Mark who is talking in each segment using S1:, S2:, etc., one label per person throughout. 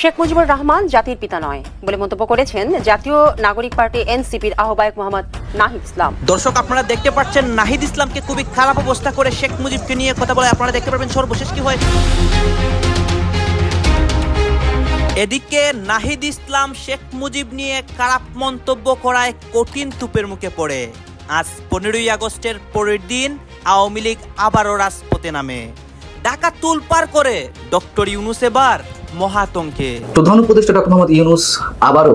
S1: শেখ মুজিবুর রহমান জাতির পিতা নয় বলে মন্তব্য করেছেন জাতীয় নাগরিক পার্টি এনসিপির আহ্বায়ক মোহাম্মদ নাহিদ ইসলাম।
S2: দর্শক, আপনারা দেখতে পাচ্ছেন নাহিদ ইসলামকে খুবই খারাপ অবস্থা করে শেখ মুজিবকে নিয়ে কথা বলে আপনারা দেখতে পারবেন সর্বশেষ কি হয়। এদিকে নাহিদ ইসলাম শেখ মুজিব নিয়ে খারাপ মন্তব্য করায় কঠিন তুপের মুখে পড়ে। আজ পনেরোই আগস্টের পরের দিন আওয়ামী লীগ আবারও রাজপথে নামে। ঢাকা তুলপার করে ডক্টর ইউনুস এবার মহাতঙ্কে।
S3: প্রধান উপদেষ্টা ডক্টর মোহাম্মদ ইউনুস আবারও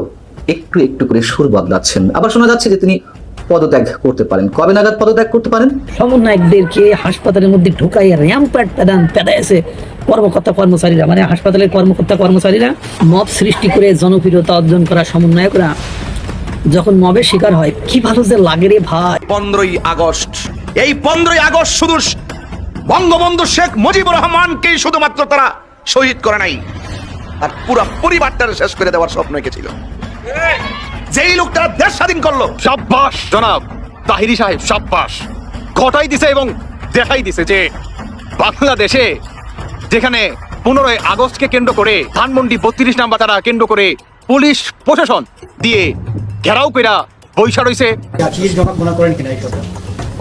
S3: একটু একটু করে সুর বদলাচ্ছেন। আবার শোনা যাচ্ছে যে তিনি পদত্যাগ করতে পারেন। কবে নাগাদ পদত্যাগ করতে পারেন?
S4: সমন্বয়কদেরকে হাসপাতালের মধ্যে ঢুকাই র্যাম্প্যাট প্যাদান প্যাদায়েছে কর্মকর্তা কর্মচারীরা। মানে হাসপাতালের কর্মকর্তা কর্মচারীরা মব সৃষ্টি করে জনপ্রিয়তা অর্জন করা সমন্বয়করা যখন মবের শিকার হয় কি ভালো যে লাগে রে ভাই।
S5: পনেরোই আগস্ট। এই পনেরোই আগস্ট শুধু বঙ্গবন্ধু শেখ মুজিবুর রহমানকেই শুধুমাত্র তারা শহীদ করে নাই। আর পুরো পরিবারটারে শেষ করে দেওয়ার স্বপ্ন এঁকেছিল। যেই লোকটা দেশ স্বাধীন করল।
S6: সাব্বাস। জনাব তাহিরি সাহেব সাব্বাস। ঘটাই দিছে এবং দেখাই দিছে যে বাংলাদেশে যেখানে পনেরোই আগস্টকে কেন্দ্র করে ধানমন্ডি বত্রিশ নাম্বার তারা কেন্দ্র করে পুলিশ প্রশাসন দিয়ে ঘেরাও পেরা বৈশা রয়েছে
S3: মনে করেন কিনা এই কথা।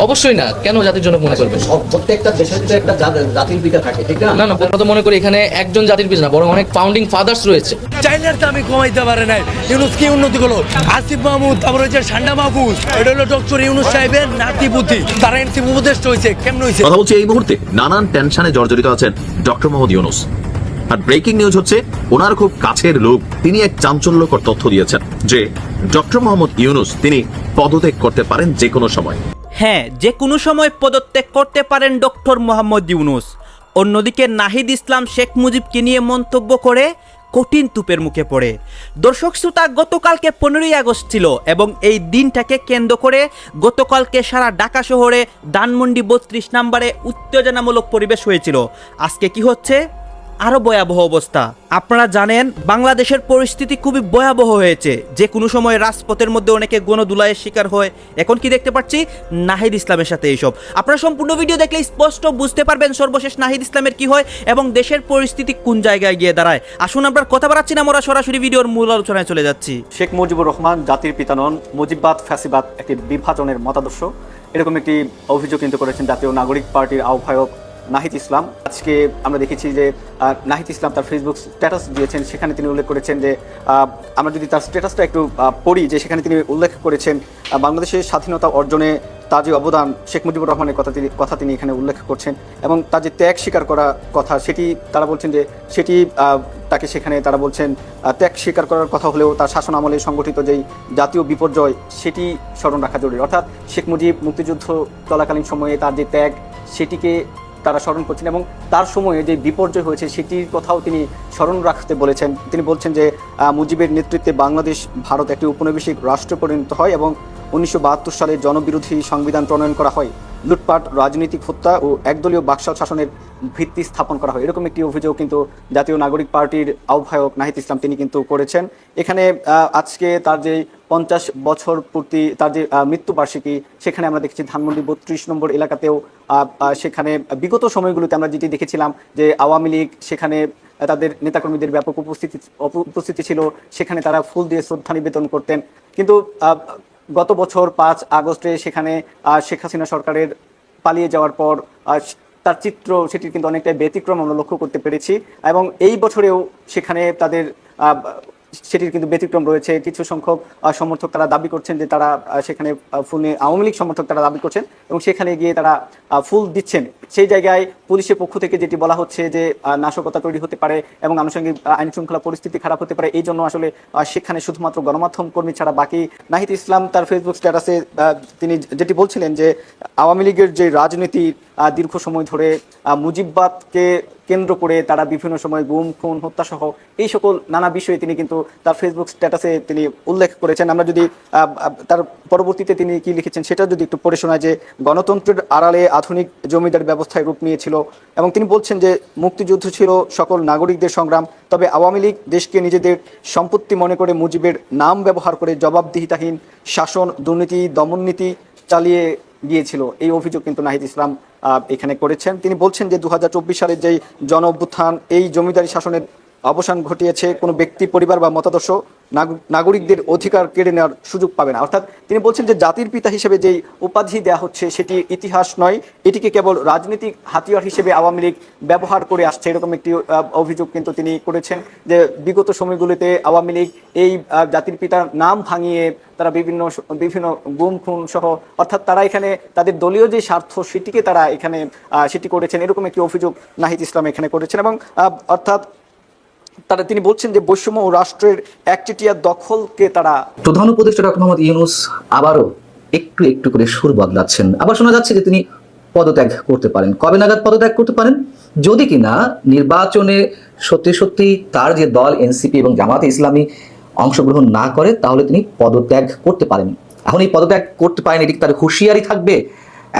S7: অবশ্যই না। কেন জাতির জন্য মনে করবে
S3: প্রত্যেকটা দেশের তো একটা জাতির পিতা থাকে ঠিক না?
S7: না না আমরা তো মনে করি এখানে একজন জাতির পিছনে না বরং অনেক ফাউন্ডিং ফাদার্স রয়েছে।
S8: চাইনার দামে কমাইতে পারে নাই। ইউনুস কি উন্নতি করল? আসিফ মাহমুদ তারপর হচ্ছে ঠান্ডা মাহফুজ। এটা হলো ডক্টর ইউনুস সাহেবের নাতি পুতি। তারা এনসিপি উপদেষ্টা হয়েছে কেমন হয়েছে?
S9: কথা বলছি এই মুহূর্তে। নানান টেনশনে জর্জরিত আছেন ডক্টর মোহাম্মদ ইউনুস। আর ব্রেকিং নিউজ হচ্ছে ওনার খুব কাছের লোক। তিনি এক চাঞ্চল্যকর তথ্য দিয়েছেন যে ডক্টর মোহাম্মদ ইউনুস তিনি পদত্যাগ করতে পারেন যে কোনো সময়।
S2: হ্যাঁ যে কোনো সময় পদত্যাগ করতে পারেন ডক্টর মোহাম্মদ ইউনুস। অন্যদিকে নাহিদ ইসলাম, শেখ মুজিবকে নিয়ে মন্তব্য করে কঠিন তুপের মুখে পড়ে। দর্শক শ্রোতা, গতকালকে পনেরোই আগস্ট ছিল এবং এই দিনটাকে কেন্দ্র করে গতকালকে সারা ঢাকা শহরে ধানমন্ডি বত্রিশ নম্বরে উত্তেজনামূলক পরিবেশ হয়েছিল। আজকে কি হচ্ছে? আরও ভয়াবহ অবস্থা। আপনারা জানেন, বাংলাদেশের পরিস্থিতি খুবই ভয়াবহ হয়েছে। যে কোনো সময় রাজপথের মধ্যে অনেকে গণদুলায়ের শিকার হয়। এখন কি দেখতে পাচ্ছি? নাহিদ ইসলামের সাথে এইসব। আপনারা সম্পূর্ণ ভিডিও দেখলে স্পষ্ট বুঝতে পারবেন সর্বশেষ নাহিদ ইসলামের কি হয় এবং দেশের পরিস্থিতি কোন জায়গায় গিয়ে দাঁড়ায়। আসুন আমরা কথা বাড়াচ্ছি না, আমরা সরাসরি ভিডিওর মূল আলোচনায় চলে যাচ্ছি।
S10: শেখ মুজিবুর রহমান, জাতির পিতা নন, মুজিববাদ, ফ্যাসিবাদ একটি বিভাজনের মতাদর্শ। এরকম একটি অভিযোগ কিন্তু করেছেন জাতীয় নাগরিক পার্টির আহ্বায়ক নাহিদ ইসলাম। আজকে আমরা দেখেছি যে নাহিদ ইসলাম তার ফেসবুক স্ট্যাটাস দিয়েছেন, সেখানে তিনি উল্লেখ করেছেন যে আমরা যদি তার স্ট্যাটাসটা একটু পড়ি, যে সেখানে তিনি উল্লেখ করেছেন বাংলাদেশের স্বাধীনতা অর্জনে তার যে অবদান, শেখ মুজিবুর রহমানের কথা তিনি কথা তিনি এখানে উল্লেখ করছেন এবং তার যে ত্যাগ স্বীকার করা কথা, সেটি তারা বলছেন যে, সেটি তাকে সেখানে তারা বলছেন ত্যাগ স্বীকার করার কথা হলেও তার শাসন আমলে সংগঠিত যেই জাতীয় বিপর্যয়, সেটি স্মরণ রাখা জরুরি। অর্থাৎ শেখ মুজিব মুক্তিযুদ্ধ চলাকালীন সময়ে তার যে ত্যাগ, সেটিকে তারা স্মরণ করছেন এবং তার সময়ে যে বিপর্যয় হয়েছে সেটির কথাও তিনি স্মরণ রাখতে বলেছেন। তিনি বলছেন যে মুজিবের নেতৃত্বে বাংলাদেশ, ভারত একটি উপনিবেশিক রাষ্ট্রে পরিণত হয় এবং উনিশশো বাহাত্তর সালে জনবিরোধী সংবিধান প্রণয়ন করা হয়। লুটপাট, রাজনৈতিক হত্যা ও একদলীয় বাকশাল শাসনের ভিত্তি স্থাপন করা হয়। এরকম একটি অভিযোগ কিন্তু জাতীয় নাগরিক পার্টির আহ্বায়ক নাহিদ ইসলাম তিনি কিন্তু করেছেন। এখানে আজকে তার যে পঞ্চাশ বছর পূর্তি, তার যে মৃত্যুবার্ষিকী, সেখানে আমরা দেখেছি ধানমন্ডি বত্রিশ নম্বর এলাকাতেও সেখানে বিগত সময়গুলোতে আমরা যেটি দেখেছিলাম যে আওয়ামী লীগ সেখানে তাদের নেতাকর্মীদের ব্যাপক উপস্থিতি উপস্থিতি ছিল। সেখানে তারা ফুল দিয়ে শ্রদ্ধা নিবেদন করতেন। কিন্তু গত বছর পাঁচ আগস্টে সেখানে শেখ হাসিনা সরকারের পালিয়ে যাওয়ার পর তার চিত্র সেটির কিন্তু অনেকটাই ব্যতিক্রম আমরা লক্ষ্য করতে পেরেছি। এবং এই বছরেও সেখানে তাদের সেটির কিন্তু ব্যতিক্রম রয়েছে। কিছু সংখ্যক সমর্থক তারা দাবি করছেন যে তারা সেখানে ফুল নিয়ে, আওয়ামী লীগ সমর্থক তারা দাবি করছেন এবং সেখানে গিয়ে তারা ফুল দিচ্ছেন। সেই জায়গায় পুলিশের পক্ষ থেকে যেটি বলা হচ্ছে যে নাশকতা তৈরি হতে পারে এবং আনুষঙ্গিক আইন শৃঙ্খলা পরিস্থিতি খারাপ হতে পারে, এই জন্য আসলে সেখানে শুধুমাত্র গণমাধ্যম কর্মী ছাড়া বাকি নাহিদ ইসলাম তার ফেসবুক স্ট্যাটাসে তিনি যেটি বলছিলেন যে, আওয়ামী লীগের যে রাজনীতি দীর্ঘ সময় ধরে মুজিববাদকে কেন্দ্র করে তারা বিভিন্ন সময় গুম, খুন হত্যা সহ এই সকল নানা বিষয়ে তিনি কিন্তু তার ফেসবুক স্ট্যাটাসে তিনি উল্লেখ করেছেন। আমরা যদি তার পরবর্তীতে তিনি কি লিখেছেন সেটা যদি একটু পড়ে শোনায় যে, গণতন্ত্রের আড়ালে আধুনিক জমিদার ব্যবস্থায় রূপ নিয়েছিল এবং তিনি বলছেন যে, মুক্তিযুদ্ধ ছিল সকল নাগরিকদের সংগ্রাম, তবে আওয়ামী লীগ দেশকে নিজেদের সম্পত্তি মনে করে মুজিবের নাম ব্যবহার করে জবাবদিহিতাহীন শাসন, দুর্নীতি, দমননীতি চালিয়ে গিয়েছিল। এই অভিযোগ কিন্তু নাহিদ ইসলাম এখানে করেছেন। তিনি বলছেন যে দু হাজার চব্বিশ সালের যে জন এই জমিদারি শাসনের অবসান ঘটিয়েছে, কোনো ব্যক্তি, পরিবার বা মতাদর্শ নাগ- নাগরিকদের অধিকার কেড়ে নেওয়ার সুযোগ পাবে না। অর্থাৎ তিনি বলছেন যে জাতির পিতা হিসেবে যেই উপাধি দেওয়া হচ্ছে সেটি ইতিহাস নয়, এটিকে কেবল রাজনৈতিক হাতিয়ার হিসেবে আওয়ামী লীগ ব্যবহার করে আসছে, এরকম একটি অভিযোগ কিন্তু তিনি করেছেন যে বিগত সময়গুলিতে আওয়ামী লীগ এই জাতির পিতার নাম ভাঙিয়ে তারা বিভিন্ন বিভিন্ন গুম, খুন সহ, অর্থাৎ তারা এখানে তাদের দলীয় যে স্বার্থ সেটিকে তারা এখানে সেটি করেছেন, এরকম একটি অভিযোগ নাহিদ ইসলাম এখানে করেছেন এবং অর্থাৎ তারা, তিনি বলছেন যে বৈষম্য ও রাষ্ট্রের একচেটিয়া দখলকে তারা
S3: প্রধান উপদেষ্টা ডক্টর মোহাম্মদ ইউনুস আবারও একটু একটু করে সুর বদলাচ্ছেন। আবার শোনা যাচ্ছে যে তিনি পদত্যাগ করতে পারেন। কবে নাগাদ পদত্যাগ করতে পারেন? যদি কিনা নির্বাচনে সত্যি সত্যি তার যে দল, এনসিপি এবং জামাতে ইসলামী অংশগ্রহণ না করে, তাহলে তিনি পদত্যাগ করতে পারেন। এখন এই পদত্যাগ করতে পারেন এটি তার হুঁশিয়ারি থাকবে।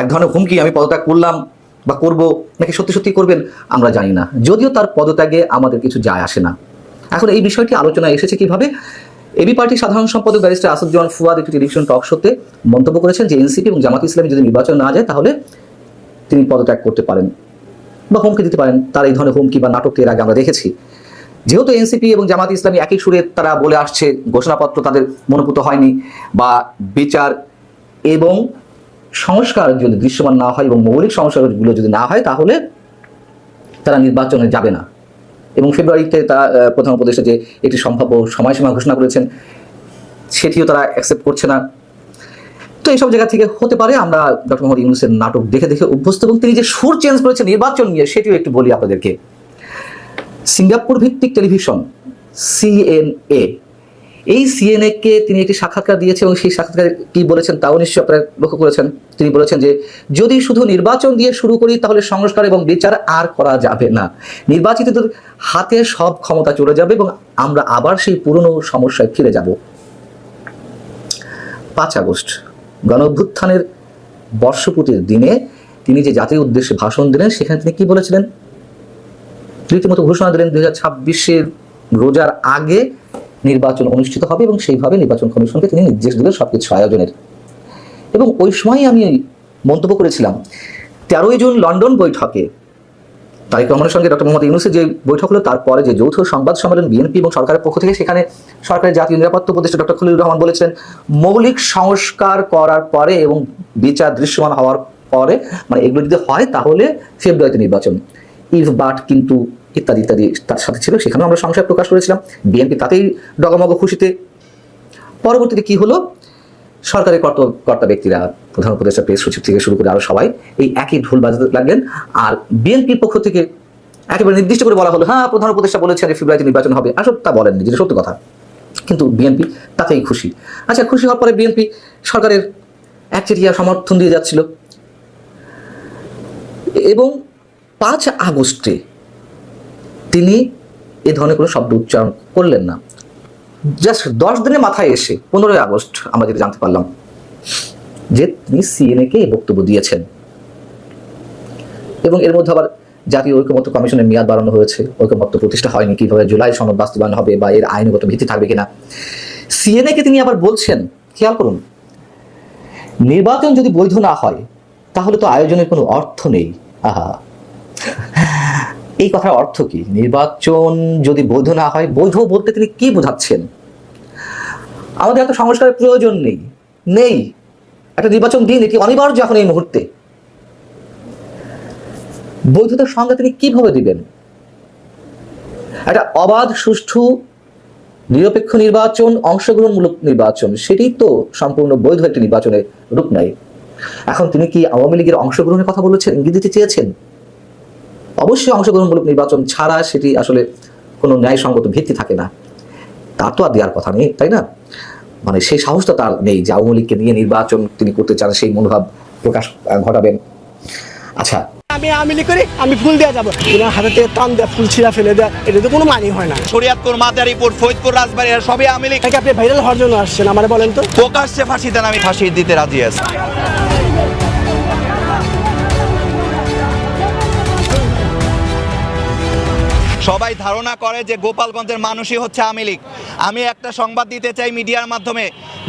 S3: এক ধরনের হুমকি, আমি পদত্যাগ করলাম বা করব, নাকি সত্যি সত্যি করবেন, আমরা জানি না। যদিও তার পদত্যাগে আমাদের কিছু যায় আসে না। এখন এই বিষয়টি আলোচনা এসেছে কীভাবে? এবি পার্টির সাধারণ সম্পাদক ব্যারিস্টার আসাদুজ্জামান ফুয়াদ একটি টেলিভিশন টক শোতে মন্তব্য করেছেন যে এনসিপি এবং জামাত ইসলামী যদি নির্বাচন না যায়, তাহলে তিনি পদত্যাগ করতে পারেন বা হুমকি দিতে পারেন। তার এই ধরনের হুমকি বা নাটক এর আগে আমরা দেখেছি। যেহেতু এনসিপি এবং জামাত ইসলামী একই সুরে তারা বলে আসছে, ঘোষণাপত্র তাদের মনোভূত হয়নি বা বিচার এবং সংস্কার যদি দৃশ্যমান না হয় এবং মৌলিক সংস্কারগুলো যদি না হয়, তাহলে তারা নির্বাচনে যাবে না। এবং ফেব্রুয়ারিতে তারা প্রধান উপদেষ্টা যে একটি সম্ভাব্য সময়সীমা ঘোষণা করেছেন, সেটিও তারা অ্যাকসেপ্ট করছে না। তো এইসব জায়গা থেকে হতে পারে, আমরা ডক্টর মোহাম্মদ ইউনুসের নাটক দেখে দেখে অভ্যস্ত এবং তিনি যে সুর চেঞ্জ করেছেন নির্বাচন নিয়ে, সেটিও একটু বলি আপনাদেরকে। সিঙ্গাপুর ভিত্তিক টেলিভিশন সিএনএ এই সিএনএ কে তিনি একটি সাক্ষাৎকার দিয়েছেন এবং সেই সাক্ষাৎকার কি বলেছেন, তাও নিশ্চয়ই আপনারা লক্ষ্য করেছেন। তিনি বলেছেন যে, যদি শুধু নির্বাচন দিয়ে শুরু করি তাহলে সংস্কার এবং বিচার আর করা যাবে না। নির্বাচিতদের হাতে সব ক্ষমতা চলে যাবে এবং আমরা আবার সেই পুরনো সমস্যায় ফিরে যাব। পাঁচ আগস্ট গণ অভ্যুত্থানের বর্ষপূর্তির দিনে তিনি যে জাতির উদ্দেশ্যে ভাষণ দিলেন, সেখানে তিনি কি বলেছিলেন? রীতিমতো ঘোষণা দিলেন, দুই হাজার ছাব্বিশের রোজার আগে নির্বাচন অনুষ্ঠিত হবে এবং সেইভাবে নির্বাচন কমিশনকে তিনি নির্দেশ দিলেন সবকিছু আয়োজনের। এবং ওই সময় আমি মন্তব্য করেছিলাম, তেরোই জুন লন্ডন বৈঠকে তারিক রহমানের সঙ্গে ডক্টর মোহাম্মদ ইউনুসের যে বৈঠক হলো, তারপরে যে যৌথ সংবাদ সম্মেলন বিএনপি এবং সরকারের পক্ষ থেকে, সেখানে সরকারের জাতীয় নিরাপত্তা উপদেষ্টা ডক্টর খলিলুর রহমান বলেছিলেন, মৌলিক সংস্কার করার পরে এবং বিচার দৃশ্যমান হওয়ার পরে মানে এগুলো যদি হয় তাহলে ফেব্রুয়ারিতে নির্বাচন। ইফ বাট কিন্তু ইত্যাদি ইত্যাদি তার সাথে ছিল, সেখানেও আমরা সংশয় প্রকাশ করেছিলাম। বিএনপি তাতেই ডগমগ খুশিতে। পরবর্তীতে কি হলো? সরকারের কর্ত, কর্তা ব্যক্তিরা, প্রধান উপদেষ্টা প্রেস সচিব থেকে শুরু করে আরও সবাই এই একই ঢোল বাজাতে লাগলেন। আর বিএনপির পক্ষ থেকে একেবারে নির্দিষ্ট করে বলা হলো হ্যাঁ প্রধান উপদেষ্টা বলেছে যে ফেব্রুয়ারিতে নির্বাচন হবে। আসলে তা বলেননি, যেটা সত্য কথা। কিন্তু বিএনপি তাতেই খুশি। আচ্ছা খুশি হওয়ার পরে বিএনপি সরকারের একচেটিয়া সমর্থন দিয়ে যাচ্ছিল। এবং পাঁচ আগস্টে তিনি এ ধরনের কোনো শব্দ উচ্চারণ করলেন না। জাস্ট দশ দিনের মাথায় এসে পনেরোই আগস্ট আমরা যেটা জানতে পারলাম যে তিনি সিএনএ কে বক্তব্য দিয়েছেন। এবং এর মধ্যে আবার জাতীয় ঐক্যমত্য কমিশনের মেয়াদ বাড়ানো হয়েছে। ঐক্যমত্য প্রতিষ্ঠা হয়নি কীভাবে, জুলাই সনদ বাস্তবায়ন হবে বা এর আইনগত ভিত্তি থাকবে কিনা। সিএনএ কে তিনি আবার বলছেন, খেয়াল করুন, নির্বাচন যদি বৈধ না হয়, তাহলে তো আয়োজনের কোনো অর্থ নেই। আহা। এই কথার অর্থ কি? নির্বাচন যদি বৈধ না হয়, বৈধ বলতে তিনি কি বোঝাচ্ছেন? আমাদের এত সংস্কারের প্রয়োজন নেই নেই। একটা নির্বাচন দিন, এটি অনিবার্য এখন এই মুহূর্তে। বৈধতার সংজ্ঞা তিনি কীভাবে দিবেন? একটা অবাধ, সুষ্ঠু, নিরপেক্ষ নির্বাচন, অংশগ্রহণমূলক নির্বাচন, সেটি তো সম্পূর্ণ বৈধ একটি নির্বাচনের রূপ নাই। এখন তিনি কি আওয়ামী লীগের অংশগ্রহণের কথা বলেছেন, ইঙ্গিত দিতে চেয়েছেন? অবশ্যই অংশগ্রহণমূলক নির্বাচন ছাড়া সেটি আসলে কোনো ন্যায়সঙ্গত ভিত্তি থাকে না। তা তো আর দেওয়ার কথা নেই তাই না? মানে সেই সাহসটা তার নেই যে আওয়ামী লীগকে নিয়ে নির্বাচন তিনি করতে চান সেই মনোভাব প্রকাশ ঘটাবেন। আচ্ছা।
S8: আমি আমিলি করি আমি ফুল দেওয়া যাব। ওনার হাতে থেকে টান দেয় ফুল ছিঁড়া ফেলে দেয় এটা তো কোনো মানি হয় না।
S5: শরিয়াতপুর মাদারীপুর ফরিদপুর রাজবাড়ী সবই আওয়ামী লীগ।
S8: আপনি ভাইরাল হওয়ার জন্য আসছেন আমার বলেন তো।
S5: প্রকাশ্যে ফাঁসি দেন আমি ফাঁসি দিতে রাজি আছি। সবাই ধারণা করে যে গোপালগঞ্জের মানুষই হচ্ছে আওয়ামী লীগ। আমি একটা সংবাদ দিতে চাই মিডিয়ার মাধ্যমে,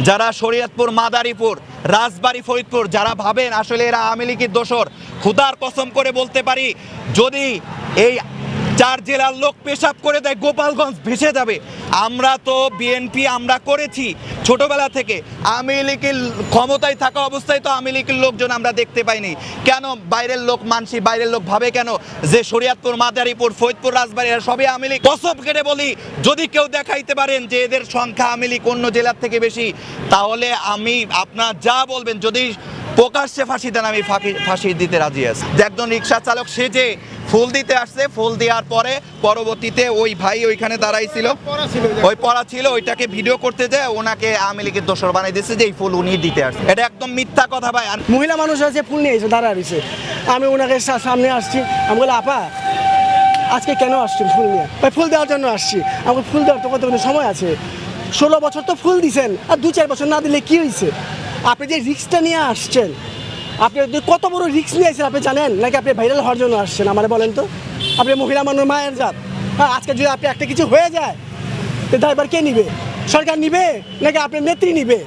S5: যারা শরীয়তপুর, মাদারীপুর, রাজবাড়ি, ফরিদপুর, যারা ভাবেন আসলে এরা আওয়ামী লীগের দোসর ক্ষুদার কসম করে বলতে পারি, যদি এই চার জেলার লোক পেশাব করে দেয়, গোপালগঞ্জ ভেসে যাবে। আমরা তো বিএনপি, আমরা করেছি। ছোটবেলা থেকে আওয়ামী লীগের ক্ষমতায় থাকা অবস্থায় তো আওয়ামী লীগের লোকজন আমরা দেখতে পাইনি। কেন? বাইরের লোক মানসি, বাইরের লোক ভাবে কেন? যে শরিয়াতপুর, মাদারীপুর ফৈদপুর রাজবাড়ি, এরা সবই আওয়ামী লীগ। কসব কেটে বলি, যদি কেউ দেখাইতে পারেন যে এদের সংখ্যা আওয়ামী লীগ অন্য জেলার থেকে বেশি, তাহলে আমি আপনার যা বলবেন, যদি প্রকাশ্যে ফাঁসি দেন আমি ফাঁকি- ফাঁসি দিতে রাজি আছি। যে একজন রিক্সা চালক সেজে ফুল দিতে আসছে ফুল দেওয়ার পরে পরবর্তীতে ওই ভাই ওইখানে দাঁড়াইছিল ওই পড়া ছিল ওইটাকে ভিডিও করতে যায় ওনাকে আওয়ামী লীগের দোসর বানাই দিচ্ছে যে এই ফুল উনি দিতে আসছে। এটা একদম মিথ্যা কথা ভাই। আর
S8: মহিলা মানুষ আছে ফুল নিয়ে এসে দাঁড়া রয়েছে। আমি ওনাকে সা- সামনে আসছি। আমি বলি আপা আজকে কেন আসছেন ফুল নিয়ে? ভাই ফুল দেওয়ার জন্য আসছি। আমাকে ফুল দেওয়ার তো কতক্ষণ সময় আছে? ষোলো বছর তো ফুল দিছেন। আর দু চার বছর না দিলে কি হয়েছে আপনি যে রিক্সটা নিয়ে আসছেন, আপনি কত বড় রিক্স নিয়ে আসছেন আপনি জানেন? নাকি আপনি ভাইরাল হওয়ার জন্য আসছেন? আমার বলেন তো। আপনি মহিলা মানুষ, মায়ের জাত। হ্যাঁ আজকে যদি আপনি একটা কিছু হয়ে যায়, তো ড্রাইভার কে নিবে? সরকার নিবে? নাকি আপনার নেত্রী নিবে?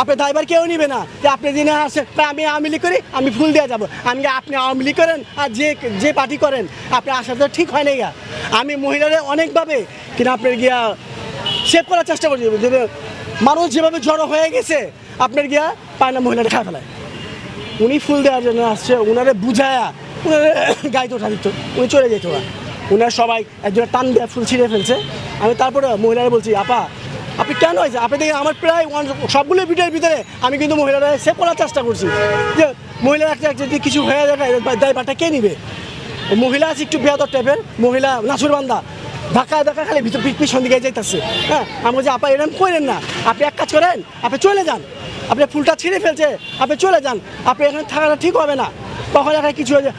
S8: আপনি ড্রাইভার কেউ নিবে না? যে আপনি যিনি আসেন তা আমি আওয়ামী লীগ করি, আমি ফুল দেওয়া যাব। আমি আপনি আওয়ামী লীগ করেন? আর যে যে পার্টি করেন, আপনি আসা তো ঠিক হয় না গা। আমি মহিলারা অনেকভাবে কিন্তু আপনার গিয়া সেভ করার চেষ্টা করছি। মানুষ যেভাবে জড়ো হয়ে গেছে আপনার গিয়া পায় না মহিলারা খায় ফেলায়। উনি ফুল দেওয়ার জন্য আসছে, উনারে বুঝায়া উনারে গাইতে ওঠা দিত। উনি চলে যেত উনার সবাই একজনের টান দেওয়া ফুল ছিঁড়ে ফেলছে। আমি তারপরে মহিলারা বলছি, আপা, আপনি কেন হয়েছে? আপনি দেখেন, আমার প্রায় ওয়ান- সবগুলো ভিডিওর ভিতরে আমি কিন্তু মহিলারা সেভ করার চেষ্টা করছি। যে মহিলারা একটা যদি কিছু হয়ে যায় দায়ভারটা কে নিবে? মহিলা আছে একটু বেয়াদর টাইপের, মহিলা নাচুর বান্দা। ধাক্কা ধাক্কা খালি ভিতর পিছন দিকে যাইতেছে। হ্যাঁ আমি বলছি, আপা এরকম করেন না। আপনি এক কাজ করেন, আপনি চলে যান। আপনি ফুলটা ছিঁড়ে ফেলছে, আপনি চলে যান। আপনি এখানে থাকাটা ঠিক হবে না। তখন একটা কিছু হয়ে যায়।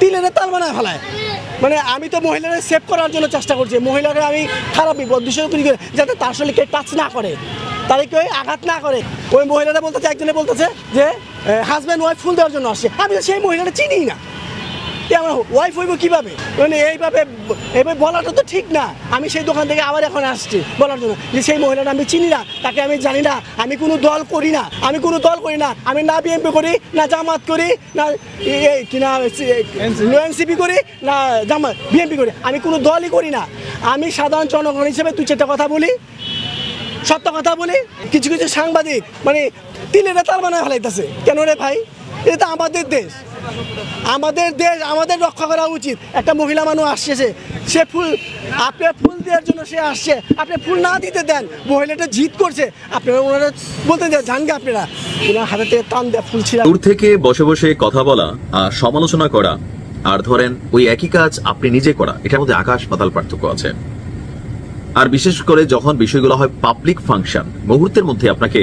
S8: তিলের তাল বানায় ফেলায়। মানে আমি তো মহিলারা সেভ করার জন্য চেষ্টা করছি। মহিলারা আমি খারাপ উদ্দেশ্য তৈরি করে যাতে তার আসলে কেউ টাচ না করে, তাদের কেউ আঘাত না করে। ওই মহিলারা বলতেছে, একজনে বলতেছে যে হাজব্যান্ড ওয়াইফ ফুল দেওয়ার জন্য আসছে। আমি সেই মহিলাটা চিনি না। আমার ওয়াইফ হইব কীভাবে? মানে এইভাবে এইভাবে বলাটা তো ঠিক না। আমি সেই দোকান থেকে আবার এখন আসছি বলার জন্য। যে সেই মহিলাটা আমি চিনি না তাকে আমি জানি না আমি কোনো দল করি না আমি কোনো দল করি না আমি না বিএনপি করি না জামাত করি না এ- এ- কি না এনসিপি করি না জামাত বিএনপি করি। আমি কোনো দলই করি না। আমি সাধারণ জনগণ হিসেবে তুই চারটা কথা বলি সত্য কথা বলি কিছু কিছু সাংবাদিক মানে তিলের তার বানায় ফেলাইতেছে। কেন রে ভাই? এটা তো আমাদের দেশ। আমাদের দেশ, আমাদের রক্ষা করা উচিত। একটা মহিলা মানুষ আসছে, সে ফুল, আপনি ফুল দেওয়ার জন্য সে আসছে। আপনি ফুল না দিতে দেন, মহিলাটা জিত করছে। আপনারা ওনারা বলতে দেন, জানগে আপনারা। ওনার হাতে থেকে টান দেয় ফুল ছিঁড়া
S9: দূর থেকে বসে বসে কথা বলা আর সমালোচনা করা, আর ধরেন ওই একই কাজ আপনি নিজে করা, এটার মধ্যে আকাশ পাতাল পার্থক্য আছে। আর বিশেষ করে যখন বিষয়গুলো হয় পাবলিক ফাংশন মুহূর্তের মধ্যে আপনাকে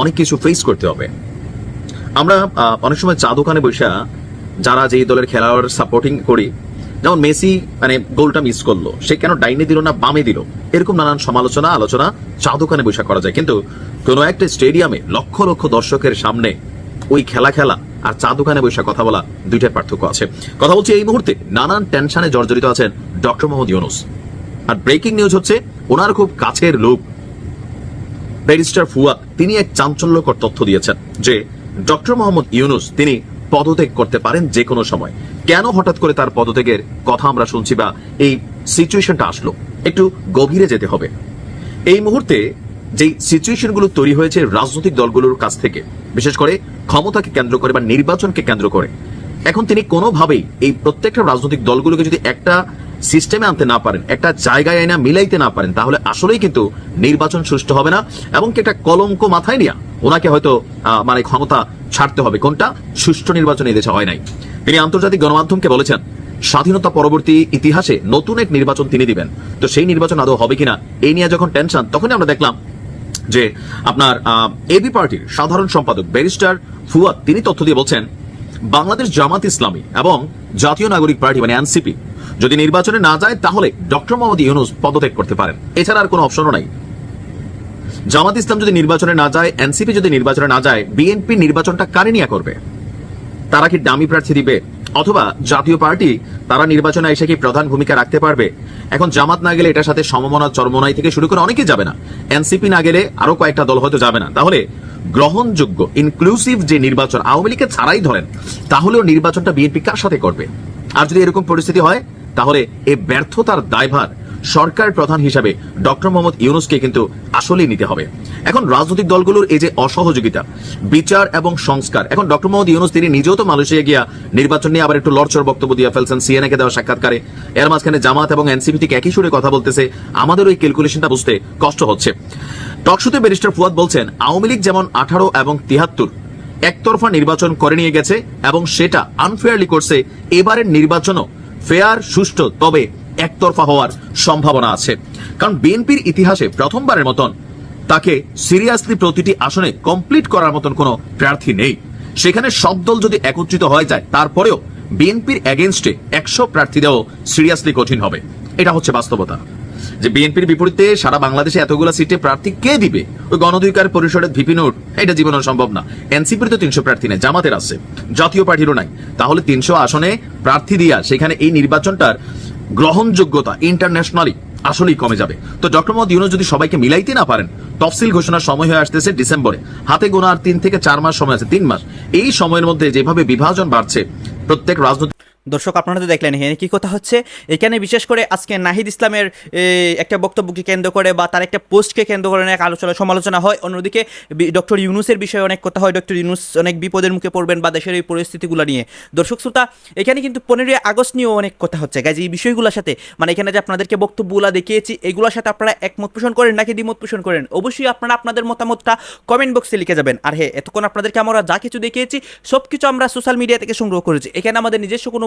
S9: অনেক কিছু ফেস করতে হবে। আমরা অনেক সময় চা দোকানে বসে যারা যেই দলের খেলোয়াড় সাপোর্টিং করি, যেমন মেসি মানে গোলটা মিস করল, সে কেন ডাইনে দিল না বামে দিল? এরকম নানান সমালোচনা, আলোচনা চা বসে করা যায়। কিন্তু কোনো একটা স্টেডিয়ামে লক্ষ লক্ষ দর্শকের সামনে ওই খেলা খেলা আর চা দোকানে বসে কথা বলা দুইটার পার্থক্য আছে। কথা বলছি এই মুহূর্তে, নানান টেনশনে জর্জরিত আছেন ডক্টর মোহাম্মদ ইউনুস। আর ব্রেকিং নিউজ হচ্ছে, ওনার খুব কাছের লোক, ব্যারিস্টার ফুয়াদ, তিনি এক চাঞ্চল্যকর তথ্য দিয়েছেন যে ডক্টর মোহাম্মদ ইউনুস, তিনি পদত্যাগ করতে পারেন যে কোনো সময়। কেন হঠাৎ করে তার পদত্যাগের কথা আমরা শুনছি বা এই সিচুয়েশনটা আসলো? একটু গভীরে যেতে হবে। এই মুহূর্তে যে সিচুয়েশনগুলো তৈরি হয়েছে রাজনৈতিক দলগুলোর কাছ থেকে, বিশেষ করে ক্ষমতাকে কেন্দ্র করে বা নির্বাচনকে কেন্দ্র করে এখন তিনি কোনোভাবেই এই প্রত্যেকটা রাজনৈতিক দলগুলোকে যদি একটা সিস্টেমে আনতে না পারেন, একটা জায়গায় আইনা মিলাইতে না পারেন, তাহলে আসলেই কিন্তু নির্বাচন সুষ্ঠু হবে না। এবং একটা কলঙ্ক মাথায় নিয়ে ওনাকে হয়তো মানে ক্ষমতা ছাড়তে হবে। কোনটা? সুষ্ঠু নির্বাচন এই দেশে হয় নাই। তিনি আন্তর্জাতিক গণমাধ্যমকে বলেছেন, স্বাধীনতা পরবর্তী ইতিহাসে নতুন এক নির্বাচন তিনি দিবেন। তো সেই নির্বাচন আদৌ হবে কিনা, এই নিয়ে যখন টেনশন তখনই আমরা দেখলাম যে আপনার এবি পার্টির সাধারণ সম্পাদক, ব্যারিস্টার ফুয়াদ, তিনি তথ্য দিয়ে বলছেন বাংলাদেশ জামাত ইসলামী এবং জাতীয় নাগরিক পার্টি মানে এনসিপি যদি নির্বাচনে না যায়, তাহলে ডক্টর মোহাম্মদ ইউনুস পদত্যাগ করতে পারেন। এছাড়া আর কোনো অপশনও নাই। জামাত ইসলাম যদি নির্বাচনে না যায়, এনসিপি যদি নির্বাচনে না যায়, বিএনপি নির্বাচনটা কারে নিয়ে করবে? তারা কি দামি প্রার্থী দিবে? অথবা জাতীয় পার্টি, তারা নির্বাচনে এসে কি প্রধান ভূমিকা রাখতে পারবে? এখন জামাত না গেলে এটার সাথে সমমনা চরমনাই থেকে শুরু করে অনেকেই যাবে না। এনসিপি না গেলে আরও কয়েকটা দল হয়তো যাবে না। তাহলে গ্রহণযোগ্য ইনক্লুসিভ যে নির্বাচন আওয়ামী লীগকে ছাড়াই ধরেন, তাহলেও নির্বাচনটা বিএনপি কার সাথে করবে? আর যদি এরকম পরিস্থিতি হয়, তাহলে এ ব্যর্থতার দায়ভার সরকার প্রধান হিসাবে ডক্টর মোহাম্মদ ইউনুসকে কিন্তু আসলেই নিতে হবে। এখন রাজনৈতিক দলগুলোর এই যে অসহযোগিতা, বিচার এবং সংস্কার, এখন ডক্টর মোহাম্মদ ইউনুস তিনি নিজেও তো মালয়েশিয়া গিয়া নির্বাচন নিয়ে আবার একটু লড়চড় বক্তব্য দিয়ে ফেলছেন সিএনএ কে দেওয়া সাক্ষাৎকারে। এর মাঝখানে জামাত এবং এনসিপি ঠিক একই সুরে কথা বলতেছে, আমাদের ওই ক্যালকুলেশনটা বুঝতে কষ্ট হচ্ছে। টকশোতে ব্যারিস্টার ফুয়াদ বলছেন, আওয়ামী লীগ যেমন আঠারো এবং তিহাত্তর একতরফা নির্বাচন করে নিয়ে গেছে এবং সেটা আনফেয়ারলি করছে, এবারের নির্বাচনও ফেয়ার সুষ্ঠু, তবে একতরফা হওয়ার সম্ভাবনা আছে। কারণ বিএনপির ইতিহাসে প্রথমবারের মতন তাকে সিরিয়াসলি প্রতিটি আসনে কমপ্লিট করার মতন কোনো প্রার্থী নেই। সেখানে সব দল যদি একত্রিত হয়ে যায়, তারপরেও বিএনপির এগেনস্টে একশো প্রার্থী দেওয়া সিরিয়াসলি কঠিন হবে। এটা হচ্ছে বাস্তবতা। যে বিএনপির বিপরীতে সারা বাংলাদেশে এতগুলো সিটে প্রার্থী কে দিবে? ওই গণধিকার পরিষদের ভিপি নোট, এটা জীবনের সম্ভব না। এনসিপির তো তিনশো প্রার্থী নেই, জামাতের আছে। জাতীয় পার্টিরও নাই। তাহলে তিনশো আসনে প্রার্থী দিয়া সেখানে এই নির্বাচনটার গ্রহণযোগ্যতা ইন্টারন্যাশনালি আসলেই কমে যাবে। তো ডক্টর মোহাম্মদ ইউনুস যদি সবাইকে মিলাইতে না পারেন, তফসিল ঘোষণার সময় হয়ে আসতেছে ডিসেম্বরে। হাতে গোনা আর তিন থেকে চার মাস সময় আছে, তিন মাস। এই সময়ের মধ্যে যেভাবে বিভাজন বাড়ছে, প্রত্যেক রাজনৈতিক
S2: দর্শক, আপনারা তো দেখলেন এখানে কী কথা হচ্ছে। এখানে বিশেষ করে আজকে নাহিদ ইসলামের একটা বক্তব্যকে কেন্দ্র করে বা তার একটা পোস্টকে কেন্দ্র করে অনেক আলোচনা, সমালোচনা হয়। অন্যদিকে ডক্টর ইউনুসের বিষয়ে অনেক কথা হয়। ডক্টর ইউনুস অনেক বিপদের মুখে পড়বেন বা দেশের এই পরিস্থিতিগুলো নিয়ে। দর্শক, শ্রোতা, এখানে কিন্তু পনেরোই আগস্ট নিয়েও অনেক কথা হচ্ছে। গাইজ, এই বিষয়গুলোর সাথে মানে এখানে যে আপনাদেরকে বক্তব্যগুলো দেখিয়েছি, এগুলোর সাথে আপনারা একমত পোষণ করেন নাকি দ্বিমত পোষণ করেন? অবশ্যই আপনারা আপনাদের মতামতটা কমেন্ট বক্সে লিখে যাবেন। আর হ্যাঁ এতক্ষণ আপনাদেরকে আমরা যা কিছু দেখিয়েছি সব কিছু আমরা সোশ্যাল মিডিয়া থেকে সংগ্রহ করেছি। এখানে আমাদের নিজস্ব কোনো